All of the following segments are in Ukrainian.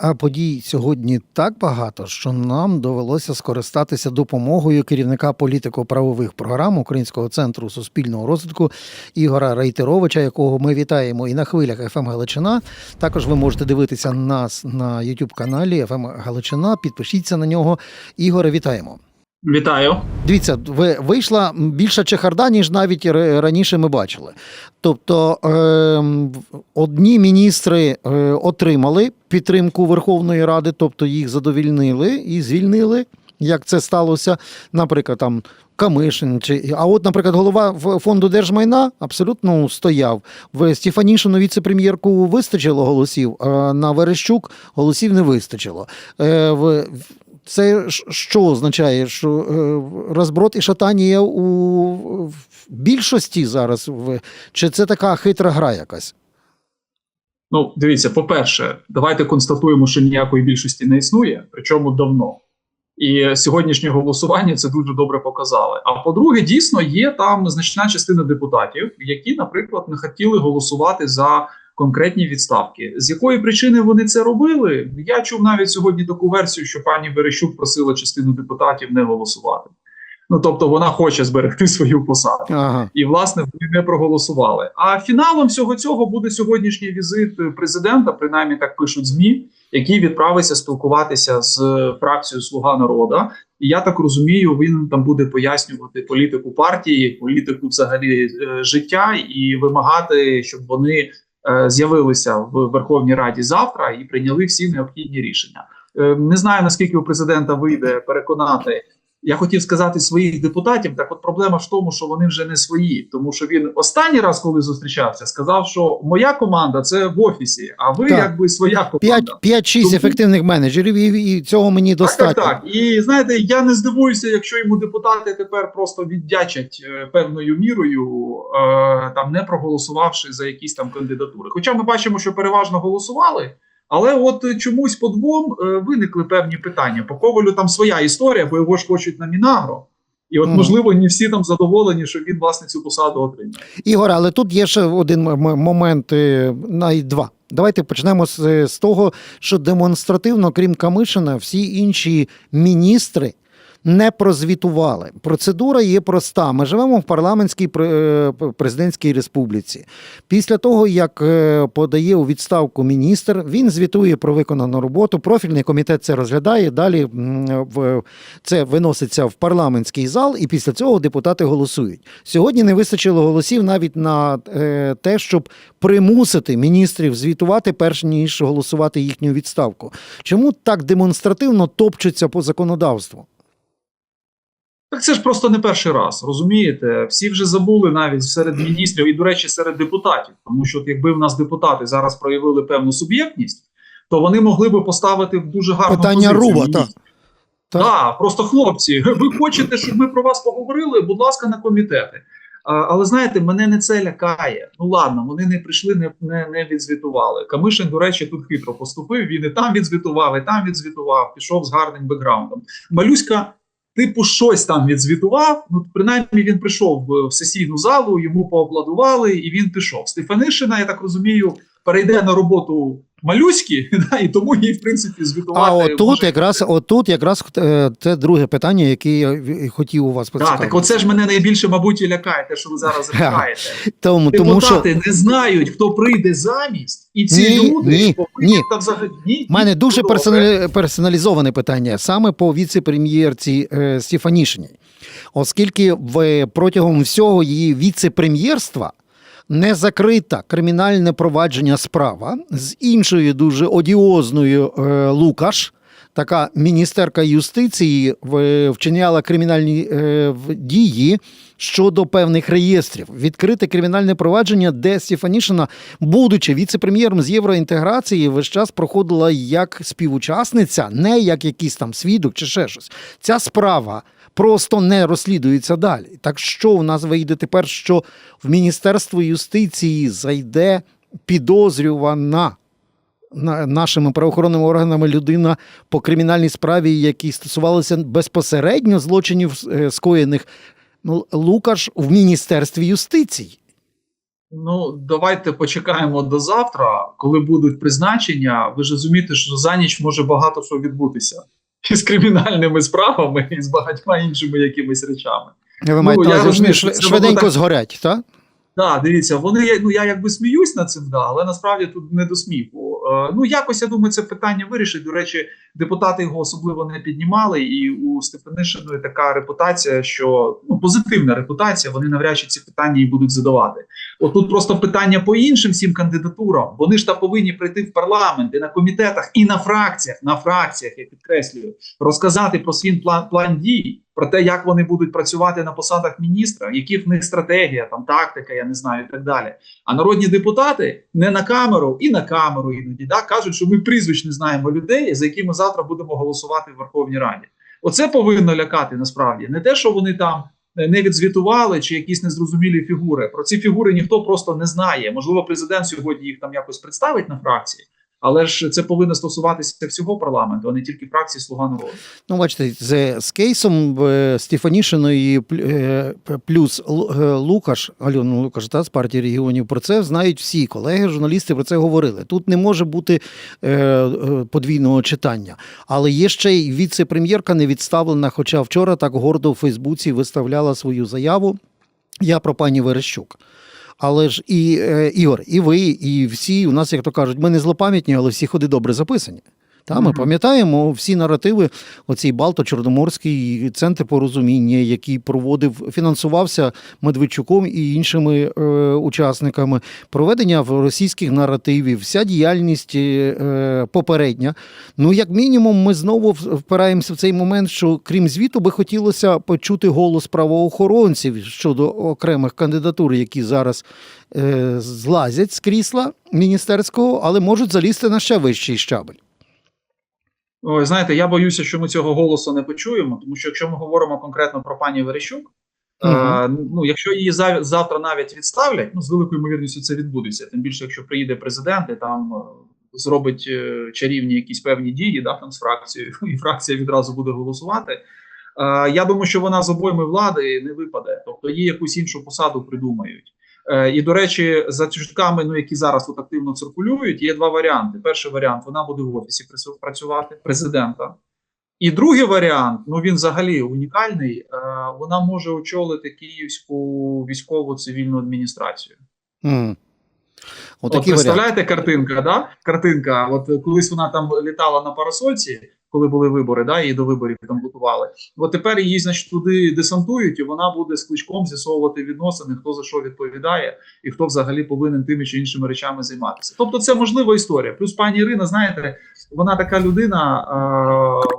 А подій сьогодні так багато, що нам довелося скористатися допомогою керівника політико-правових програм Українського центру суспільного розвитку Ігора Рейтеровича, якого ми вітаємо і на хвилях ФМ Галичина. Також ви можете дивитися нас на youtube каналі ФМ Галичина. Підпишіться на нього. Ігоре, вітаємо. Вітаю. Дивіться, ви вийшла більша чехарда, ніж навіть раніше ми бачили. Тобто ем, одні міністри е, отримали підтримку Верховної Ради, тобто їх задовільнили і звільнили. Як це сталося, наприклад, там Камишин, чи а от, наприклад, голова фонду держмайна абсолютно стояв. В Стефанішину віце-прем'єрку вистачило голосів, а на Верещук голосів не вистачило. Е, в- це що означає, що е, розброд і шатання у більшості зараз, в- чи це така хитра гра якась? Ну, дивіться, по-перше, давайте констатуємо, що ніякої більшості не існує, причому давно. І сьогоднішнє голосування це дуже добре показали. А по-друге, дійсно є там значна частина депутатів, які, наприклад, не хотіли голосувати за конкретні відставки. З якої причини вони це робили? Я чув навіть сьогодні таку версію, що пані Верещук просила частину депутатів не голосувати. Ну тобто вона хоче зберегти свою посаду. Ага. і власне вони не проголосували. А фіналом всього цього буде сьогоднішній візит президента, принаймні так пишуть змі, який відправиться спілкуватися з фракцією Слуга народу. І я так розумію, він там буде пояснювати політику партії, політику взагалі е, життя і вимагати, щоб вони е, з'явилися в Верховній Раді завтра і прийняли всі необхідні рішення. Е, не знаю наскільки у президента вийде переконати. Я хотів сказати своїх депутатів. Так, от проблема в тому, що вони вже не свої, тому що він останній раз, коли зустрічався, сказав, що моя команда це в офісі, а ви Так. якби своя команда. 5-6 Тому- ефективних менеджерів, і, і цього мені Так, достатньо. так, так. І знаєте, я не здивуюся, якщо йому депутати тепер просто віддячать е, певною мірою, е, там не проголосувавши за якісь там кандидатури. Хоча ми бачимо, що переважно голосували. Але от е, чомусь по двом е, виникли певні питання. По Ковалю там своя історія, бо його ж хочуть на Мінагро. І от, можливо, не всі там задоволені, що він власне цю посаду отримає. Ігор, але тут є ще один момент, е, навіть два. Давайте почнемо з, з того, що демонстративно, крім Камишина, всі інші міністри не прозвітували. Процедура є проста. Ми живемо в парламентській е, президентській республіці. Після того, як е, подає у відставку міністр, він звітує про виконану роботу. Профільний комітет це розглядає. Далі це виноситься в парламентський зал, і після цього депутати голосують. Сьогодні не вистачило голосів навіть на е, те, щоб примусити міністрів звітувати, перш ніж голосувати їхню відставку. Чому так демонстративно топчуться по законодавству? Так це ж просто не перший раз, розумієте? Всі вже забули навіть серед міністрів і, до речі, серед депутатів. Тому що, от якби в нас депутати зараз проявили певну суб'єктність, то вони могли би поставити в дуже гарну Питання позицію руба, так. Так. Так, просто хлопці, ви хочете, щоб ми про вас поговорили? Будь ласка, на комітети. А, але знаєте, мене не це лякає. Ну ладно, вони не прийшли, не, не, не відзвітували. Камишин, до речі, тут хитро поступив. Він і там відзвітував, і там відзвітував, пішов з гарним бекграундом. Малюська, типу, щось там відзвітував. Ну, принаймні, він прийшов в, сесійну залу, йому поаплодували, і він пішов. Стефанишина, я так розумію, перейде на роботу малюськи, да, і тому їй, в принципі, звітувати. А отут може якраз, отут якраз це друге питання, яке я хотів у вас Так, так оце ж мене найбільше, мабуть, і лякає, те, що ви зараз запитаєте. Тому, тому що не знають, хто прийде замість, і ці Ні, люди ні, ні. та взагалі в мене дуже персоналі- персоналізоване питання саме по віце-прем'єрці е, Стефанішиній. Оскільки в, протягом всього її віце-прем'єрства не закрита кримінальне провадження справа з іншою дуже одіозною е, Лукаш. Така міністерка юстиції вчиняла кримінальні е, дії щодо певних реєстрів. Відкрите кримінальне провадження, де Стефанішина, будучи віце-прем'єром з євроінтеграції, весь час проходила як співучасниця, не як якийсь там свідок чи ще щось. Ця справа просто не розслідується далі. Так що у нас вийде тепер, що в Міністерство юстиції зайде підозрювана нашими правоохоронними органами людина по кримінальній справі, які стосувалися безпосередньо злочинів е, скоєних ну, Лукаш в Міністерстві юстиції. Ну, давайте почекаємо до завтра, коли будуть призначення. Ви ж розумієте, що за ніч може багато що відбутися і з кримінальними справами, і з багатьма іншими якимись речами. Ви маєте я розумію, що швиденько так- згорять, так? Так, дивіться, вони ну я якби сміюсь над цим, да, але насправді тут не до сміху. Е, ну якось я думаю, це питання вирішить. До речі, депутати його особливо не піднімали, і у Стефанишиної така репутація, що ну позитивна репутація. Вони навряд чи ці питання і будуть задавати. От тут просто питання по іншим всім кандидатурам. Вони ж та повинні прийти в парламент і на комітетах, і на фракціях, на фракціях, я підкреслюю, розказати про свій план план дій, про те, як вони будуть працювати на посадах міністра, які в них стратегія, там тактика, я не знаю, і так далі. А народні депутати не на камеру і на камеру іноді да, кажуть, що ми прізвищ не знаємо людей, за якими завтра будемо голосувати в Верховній Раді. Оце повинно лякати насправді не те, що вони там не відзвітували чи якісь незрозумілі фігури. Про ці фігури ніхто просто не знає. Можливо, президент сьогодні їх там якось представить на фракції. Але ж це повинно стосуватися всього парламенту, а не тільки фракції Слуга народу. Ну, бачите, з, з кейсом е, Стефанішиної е, плюс е, Лукаш, Альону Лукаш, та, з партії регіонів, про це знають всі колеги, журналісти про це говорили. Тут не може бути подвійного читання. Але є ще й віце-прем'єрка не відставлена, хоча вчора так гордо в Фейсбуці виставляла свою заяву. Я про пані Верещук. Але ж і е, Ігор, і ви, і всі у нас, як то кажуть, ми не злопам'ятні, але всі ходи добре записані. Та, ми пам'ятаємо всі наративи, оцей Балто-Чорноморський центр порозуміння, який проводив, фінансувався Медведчуком і іншими е, учасниками, проведення в російських наративів, вся діяльність е, попередня. Ну, як мінімум, ми знову впираємося в цей момент, що крім звіту, би хотілося почути голос правоохоронців щодо окремих кандидатур, які зараз е, злазять з крісла міністерського, але можуть залізти на ще вищий щабель. Ой, знаєте, я боюся, що ми цього голосу не почуємо, тому що якщо ми говоримо конкретно про пані Верещук, е, ну якщо її зав- завтра навіть відставлять, ну з великою ймовірністю це відбудеться. Тим більше, якщо приїде президент і там е, зробить е, чарівні якісь певні дії, да, там з фракцією, і фракція відразу буде голосувати. Е, я думаю, що вона з обойми влади не випаде, тобто їй якусь іншу посаду придумають. Е, І до речі, за чутками, ну які зараз тут активно циркулюють, є два варіанти. Перший варіант вона буде в офісі працювати президента. І другий варіант, ну він взагалі унікальний. е, Вона може очолити Київську військову цивільну адміністрацію. Мгм. От варіант. представляєте картинка, да? Картинка. От колись вона там літала на парасольці, коли були вибори, да, її до виборів там готували. От тепер її, значить, туди десантують, і вона буде з кличком з'ясовувати відносини, хто за що відповідає, і хто взагалі повинен тими чи іншими речами займатися. Тобто, це можлива історія. Плюс пані Ірина, знаєте, вона така людина.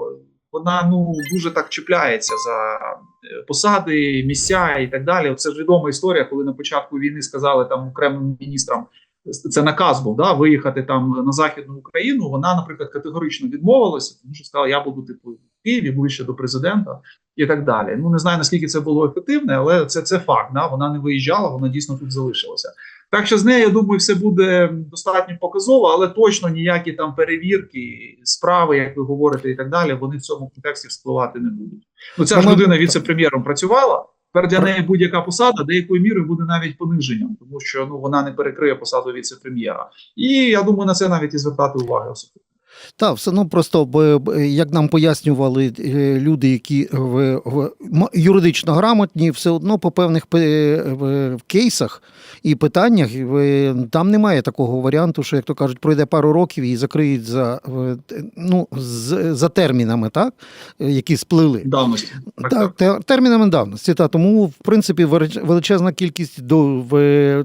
Е- вона ну дуже так чіпляється за е, посади, місця і так далі. Це ж відома історія, коли на початку війни сказали там окремим міністрам, це наказ був да, виїхати там на західну Україну. Вона, наприклад, категорично відмовилася, тому що сказала, я буду типу в Києві ближче до президента і так далі. Ну не знаю наскільки це було ефективне, але це, це факт. Да? Вона не виїжджала, вона дійсно тут залишилася. Так що з нею, я думаю, все буде достатньо показово, але точно ніякі там перевірки, справи, як ви говорите, і так далі, вони в цьому контексті вспливати не будуть. Ну ця ж людина віце-прем'єром працювала. Тепер для неї будь-яка посада деякою мірою буде навіть пониженням, тому що ну вона не перекриє посаду віце-прем'єра. І я думаю, на це навіть і звертати увагу особливо. Так, все одно просто як нам пояснювали е, люди, які в, в юридично грамотні, все одно по певних в- кейсах і питаннях е, там немає такого варіанту, що як то кажуть, пройде пару років і закриють за е, ну за термінами, так е, які сплили. Давності. Так, Так, так. термінами давності. Та тому, в принципі, величезна кількість до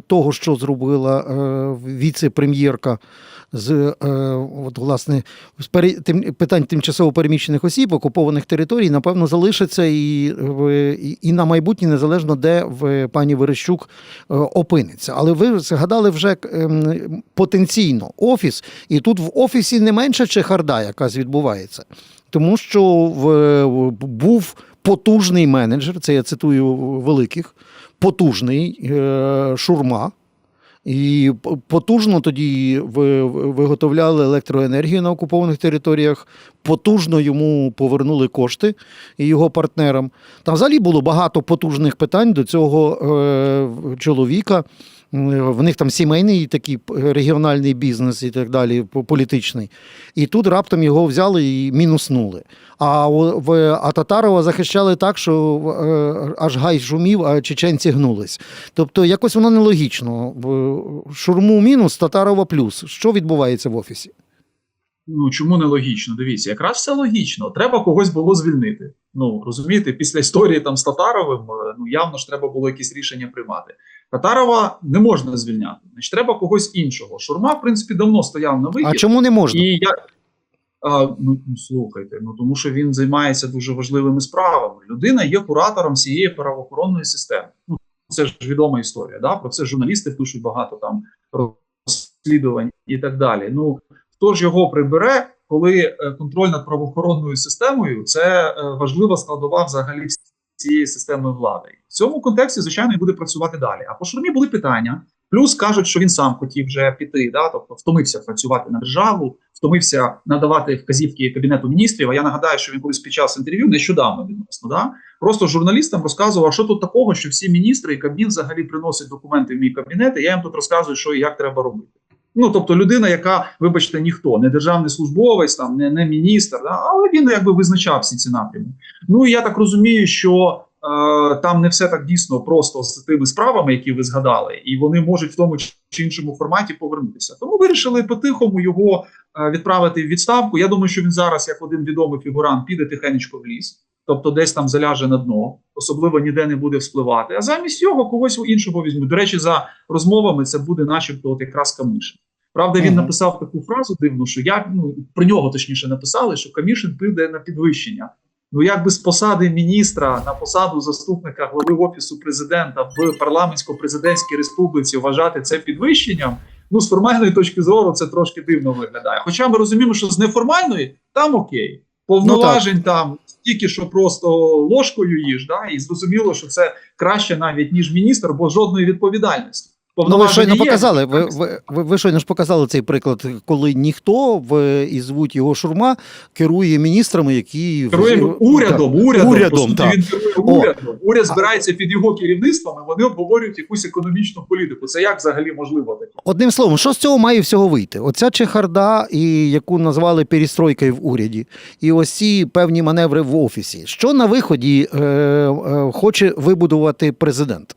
того, що зробила е, віце-прем'єрка з е, от, власне питань тимчасово переміщених осіб, окупованих територій, напевно, залишиться і, і, на майбутнє, незалежно де в пані Верещук е, опиниться. Але ви згадали вже ем, потенційно офіс, і тут в офісі не менша чехарда, якась відбувається. Тому що в, в- був потужний менеджер, це я цитую великих, потужний е, шурма. І потужно тоді ви- ви- виготовляли електроенергію на окупованих територіях, потужно йому повернули кошти і його партнерам. Там взагалі було багато потужних питань до цього е, чоловіка. В них там сімейний такий регіональний бізнес і так далі, по- політичний. І тут раптом його взяли і мінуснули. А, в, а Татарова захищали так, що е, аж гай шумів, а чеченці гнулись. Тобто якось воно нелогічно. Шурму мінус, Татарова плюс. Що відбувається в офісі? Ну чому не логічно? Дивіться, якраз все логічно. Треба когось було звільнити. Ну розумієте, після історії там з Татаровим, е, ну явно ж треба було якісь рішення приймати. Татарова не можна звільняти. Значить, треба когось іншого. Шурма, в принципі, давно стояв на вихід. А чому не можна? І я а, ну, ну слухайте, ну тому що він займається дуже важливими справами. Людина є куратором всієї правоохоронної системи. Ну це ж відома історія. Да? Про це журналісти пишуть багато там розслідувань і так далі. Ну хто ж його прибере, коли е, контроль над правоохоронною системою це е, важлива складова взагалі цієї системи влади. В цьому контексті, звичайно, і буде працювати далі. А по шурмі були питання. Плюс кажуть, що він сам хотів вже піти, да, тобто втомився працювати на державу, втомився надавати вказівки кабінету міністрів. А я нагадаю, що він колись під час інтерв'ю нещодавно відносно да просто журналістам розказував, що тут такого, що всі міністри і кабмін взагалі приносять документи в мій кабінет. І я їм тут розказую, що і як треба робити. Ну тобто, людина, яка, вибачте, ніхто, не державний службовець, там не, не міністр, да, але він якби визначав всі ці напрями. Ну і я так розумію, що е, там не все так дійсно просто з тими справами, які ви згадали, і вони можуть в тому чи іншому форматі повернутися. Тому вирішили по-тихому його е, відправити в відставку. Я думаю, що він зараз, як один відомий фігурант, піде тихенечко в ліс, тобто десь там заляже на дно, особливо ніде не буде вспливати. А замість його когось іншого візьмуть. До речі, за розмовами це буде, начебто, от якраз Камишин. Правда, він Мгм. написав таку фразу дивну, що я ну про нього точніше написали, що Камішин піде на підвищення. Ну, якби з посади міністра на посаду заступника глави офісу президента в парламентсько-президентській республіці вважати це підвищенням. Ну, з формальної точки зору, це трошки дивно виглядає. Хоча ми розуміємо, що з неформальної там окей, повноважень там тільки що просто ложкою їж, да, і зрозуміло, що це краще навіть ніж міністр, бо жодної відповідальності. Ну, ви щойно показали. Ви, ви, ви, ви щойно ж показали цей приклад, коли ніхто в і звуть його шурма керує міністрами, які Керуємо в- урядом, Так. урядом, Урядом, так. він керує урядом. Уряд збирається під його керівництвом, і вони обговорюють якусь економічну політику. Це як взагалі можливо таке? Одним словом, що з цього має всього вийти? Оця чехарда, і яку назвали перестройкою в уряді, і ось ці певні маневри в офісі. Що на виході е, е, хоче вибудувати президент?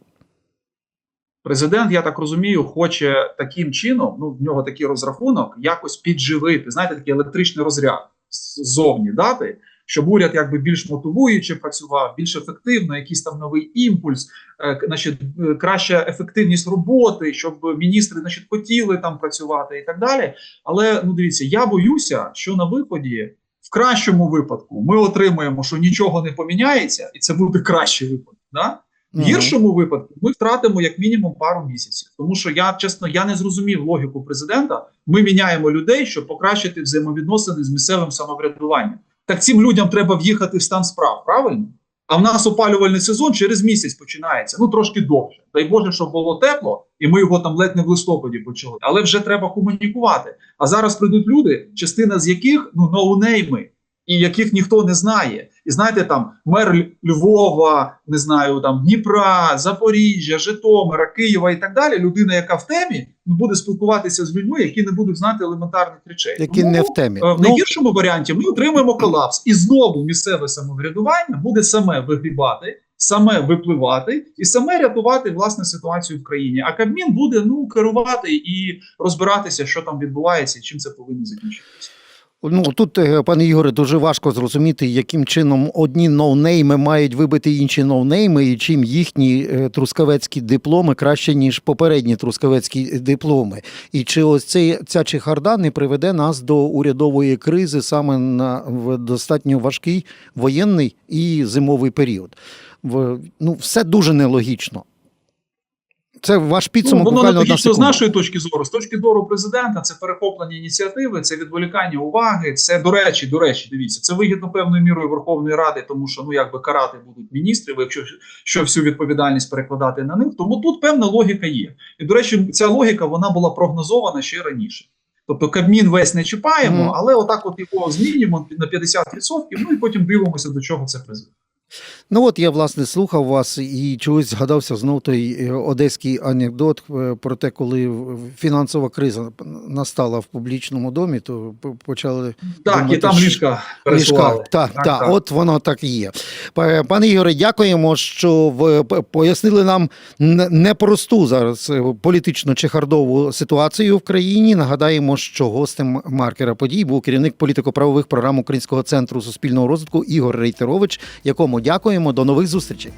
Президент, я так розумію, хоче таким чином, ну в нього такий розрахунок, якось підживити, знаєте, такий електричний розряд ззовні дати, щоб уряд якби більш мотивуюче працював, більш ефективно, якийсь там новий імпульс, е, значить, е, краща ефективність роботи, щоб міністри, значить, хотіли там працювати і так далі. Але ну дивіться, я боюся, що на виході. В кращому випадку ми отримаємо, що нічого не поміняється, і це буде кращий випадок. Да? В гіршому випадку ми втратимо як мінімум пару місяців. Тому що я чесно я не зрозумів логіку президента. Ми міняємо людей, щоб покращити взаємовідносини з місцевим самоврядуванням. Так цим людям треба в'їхати в стан справ, правильно? А в нас опалювальний сезон через місяць починається. Ну трошки довше. Дай Боже, щоб було тепло, і ми його там ледь не в листопаді почали. Але вже треба комунікувати. А зараз прийдуть люди, частина з яких ну ноунейми, і яких ніхто не знає. І знаєте, там мер Львова, не знаю, там Дніпра, Запоріжжя, Житомира, Києва і так далі. Людина, яка в темі, буде спілкуватися з людьми, які не будуть знати елементарних речей. Які Тому, не в темі. е, в Ну, найгіршому варіанті ми отримаємо колапс, і знову місцеве самоврядування буде саме вигрібати, саме випливати і саме рятувати власне ситуацію в країні. А Кабмін буде ну керувати і розбиратися, що там відбувається, і чим це повинно закінчитися. Ну тут, е, пане Ігоре, дуже важко зрозуміти, яким чином одні ноунейми мають вибити інші ноунейми, і чим їхні е, трускавецькі дипломи краще, ніж попередні трускавецькі дипломи. І чи ось цей, ця чехарда не приведе нас до урядової кризи саме на в достатньо важкий воєнний і зимовий період? В, ну, все дуже нелогічно. Це ваш підсумок ну, воно буквально одна логічно з нашої точки зору, з точки зору президента, це перехоплення ініціативи, це відволікання уваги. Це до речі, до речі, дивіться, це вигідно певною мірою Верховної Ради, тому що ну якби карати будуть міністрів, якщо що всю відповідальність перекладати на них. Тому тут певна логіка є. І до речі, ця логіка вона була прогнозована ще раніше. Тобто Кабмін весь не чіпаємо, Мгм. але отак, от його змінюємо на 50%, ну і потім дивимося, до чого це призведе. Ну от я власне слухав вас і чогось згадався знов той е, одеський анекдот е, про те, коли фінансова криза настала в публічному домі, то почали Так, думати, і там ліжка. Ліжка. Так, так, Так, так. от воно так і є. Пане Ігоре, дякуємо, що ви пояснили нам непросту зараз е, політично чехардову ситуацію в країні. Нагадаємо, що гостем маркера подій був керівник політико-правових програм Українського центру суспільного розвитку Ігор Рейтерович, якому дякуємо. До нових зустрічей.